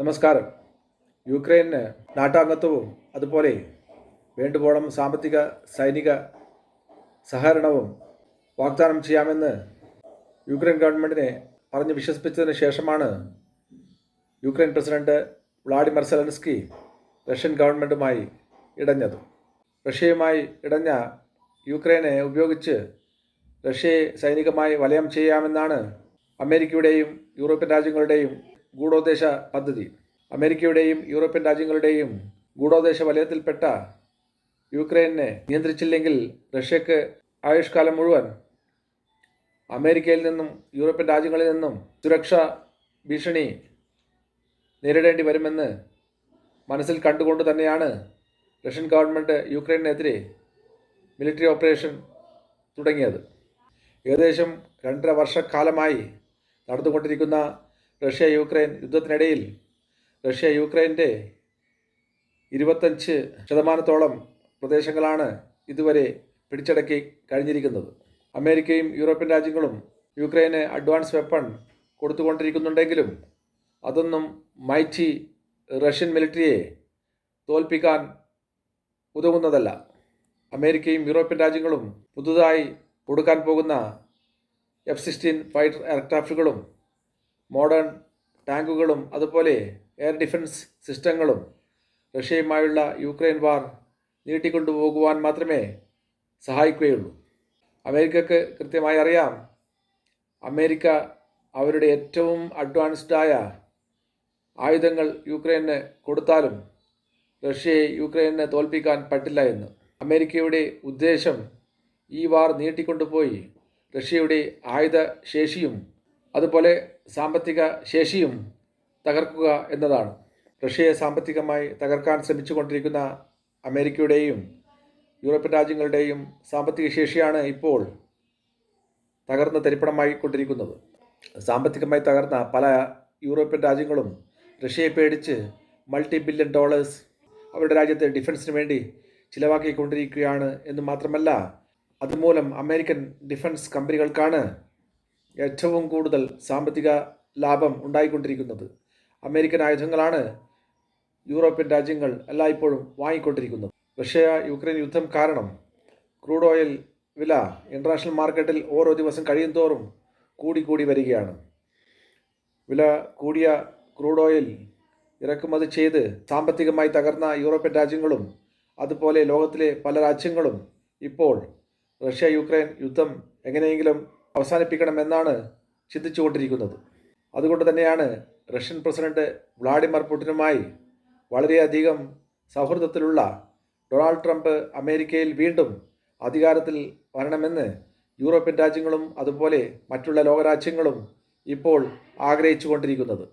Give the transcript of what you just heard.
നമസ്കാരം. യുക്രൈന് നാട്ടാംഗത്വവും അതുപോലെ വേണ്ടുവോളം സാമ്പത്തിക സൈനിക സഹകരണവും വാഗ്ദാനം ചെയ്യാമെന്ന് യുക്രൈൻ ഗവൺമെന്റിനെ പറഞ്ഞ് വിശ്വസിപ്പിച്ചതിന് ശേഷമാണ് Ukraine president Vladimir Zelensky Russian ഗവൺമെന്റുമായി ഇടഞ്ഞത്. റഷ്യയുമായി ഇടഞ്ഞ യുക്രൈനെ ഉപയോഗിച്ച് റഷ്യയെ സൈനികമായി വലയം ചെയ്യാമെന്നാണ് അമേരിക്കയുടെയും യൂറോപ്യൻ രാജ്യങ്ങളുടെയും ഗൂഢോദ്ദേശ പദ്ധതി. അമേരിക്കയുടെയും യൂറോപ്യൻ രാജ്യങ്ങളുടെയും ഗൂഢോദ്ദേശ വലയത്തിൽപ്പെട്ട യുക്രൈനെ നിയന്ത്രിച്ചില്ലെങ്കിൽ റഷ്യക്ക് ആയുഷ്കാലം മുഴുവൻ അമേരിക്കയിൽ നിന്നും യൂറോപ്യൻ രാജ്യങ്ങളിൽ നിന്നും സുരക്ഷാ ഭീഷണി നേരിടേണ്ടി വരുമെന്ന് മനസ്സിൽ കണ്ടുകൊണ്ട് തന്നെയാണ് റഷ്യൻ ഗവൺമെന്റ് യുക്രൈനെതിരെ മിലിറ്ററി ഓപ്പറേഷൻ തുടങ്ങിയത്. ഏകദേശം രണ്ടര വർഷക്കാലമായി നടന്നുകൊണ്ടിരിക്കുന്ന റഷ്യ യുക്രൈൻ യുദ്ധത്തിനിടയിൽ റഷ്യ യുക്രൈന്റെ ഇരുപത്തഞ്ച് ശതമാനത്തോളം പ്രദേശങ്ങളാണ് ഇതുവരെ പിടിച്ചടക്കി കഴിഞ്ഞിരിക്കുന്നത്. അമേരിക്കയും യൂറോപ്യൻ രാജ്യങ്ങളും യുക്രൈന് അഡ്വാൻസ് വെപ്പൺ കൊടുത്തുകൊണ്ടിരിക്കുന്നുണ്ടെങ്കിലും അതൊന്നും മൈറ്റി റഷ്യൻ മിലിറ്ററിയെ തോൽപ്പിക്കാൻ ഉതകുന്നതല്ല. അമേരിക്കയും യൂറോപ്യൻ രാജ്യങ്ങളും പുതുതായി കൊടുക്കാൻ പോകുന്ന എഫ് സിക്സ്റ്റീൻ ഫൈറ്റർ എയർക്രാഫ്റ്റുകളും മോഡേൺ ടാങ്കുകളും അതുപോലെ എയർ ഡിഫൻസ് സിസ്റ്റങ്ങളും റഷ്യയുമായുള്ള യുക്രൈൻ വാർ നീട്ടിക്കൊണ്ടുപോകുവാൻ മാത്രമേ സഹായിക്കുകയുള്ളൂ. അമേരിക്കക്ക് കൃത്യമായി അറിയാം അമേരിക്ക അവരുടെ ഏറ്റവും അഡ്വാൻസ്ഡായ ആയുധങ്ങൾ യുക്രൈന് കൊടുത്താലും റഷ്യയെ യുക്രൈനെ തോൽപ്പിക്കാൻ പറ്റില്ല എന്ന്. അമേരിക്കയുടെ ഉദ്ദേശം ഈ വാർ നീട്ടിക്കൊണ്ടുപോയി റഷ്യയുടെ ആയുധ ശേഷിയും അതുപോലെ സാമ്പത്തിക ശേഷിയും തകർക്കുക എന്നതാണ്. റഷ്യയെ സാമ്പത്തികമായി തകർക്കാൻ ശ്രമിച്ചുകൊണ്ടിരിക്കുന്ന അമേരിക്കയുടെയും യൂറോപ്യൻ രാജ്യങ്ങളുടെയും സാമ്പത്തിക ശേഷിയാണ് ഇപ്പോൾ തകർന്ന് തരിപ്പണമായി കൊണ്ടിരിക്കുന്നത്. സാമ്പത്തികമായി തകർന്ന പല യൂറോപ്യൻ രാജ്യങ്ങളും റഷ്യയെ പേടിച്ച് മൾട്ടി ബില്യൺ ഡോളേഴ്സ് അവരുടെ രാജ്യത്തെ ഡിഫൻസിന് വേണ്ടി ചിലവാക്കിക്കൊണ്ടിരിക്കുകയാണ് എന്ന് മാത്രമല്ല അതുമൂലം അമേരിക്കൻ ഡിഫൻസ് കമ്പനികൾക്കാണ് ഏറ്റവും കൂടുതൽ സാമ്പത്തിക ലാഭം ഉണ്ടായിക്കൊണ്ടിരിക്കുന്നത്. അമേരിക്കൻ ആയുധങ്ങളാണ് യൂറോപ്യൻ രാജ്യങ്ങൾ എല്ലായ്പ്പോഴും വാങ്ങിക്കൊണ്ടിരിക്കുന്നത്. റഷ്യ യുക്രൈൻ യുദ്ധം കാരണം ക്രൂഡ് ഓയിൽ വില ഇന്റർനാഷണൽ മാർക്കറ്റിൽ ഓരോ ദിവസം കഴിയും തോറും കൂടി കൂടി വരികയാണ്. വില കൂടിയ ക്രൂഡ് ഓയിൽ ഇറക്കുമതി ചെയ്ത് സാമ്പത്തികമായി തകർന്ന യൂറോപ്യൻ രാജ്യങ്ങളും അതുപോലെ ലോകത്തിലെ പല രാജ്യങ്ങളും ഇപ്പോൾ റഷ്യ യുക്രൈൻ യുദ്ധം എങ്ങനെയെങ്കിലും അവസാനിപ്പിക്കണമെന്നാണ് ചിന്തിച്ചുകൊണ്ടിരിക്കുന്നത്. അതുകൊണ്ട് തന്നെയാണ് റഷ്യൻ പ്രസിഡന്റ് വ്ളാഡിമിർ പുടിനുമായി വളരെയധികം സൗഹൃദത്തിലുള്ള ഡൊണാൾഡ് ട്രംപ് അമേരിക്കയിൽ വീണ്ടും അധികാരത്തിൽ വരണമെന്ന് യൂറോപ്യൻ രാജ്യങ്ങളും അതുപോലെ മറ്റുള്ള ലോകരാജ്യങ്ങളും ഇപ്പോൾ ആഗ്രഹിച്ചു കൊണ്ടിരിക്കുന്നത്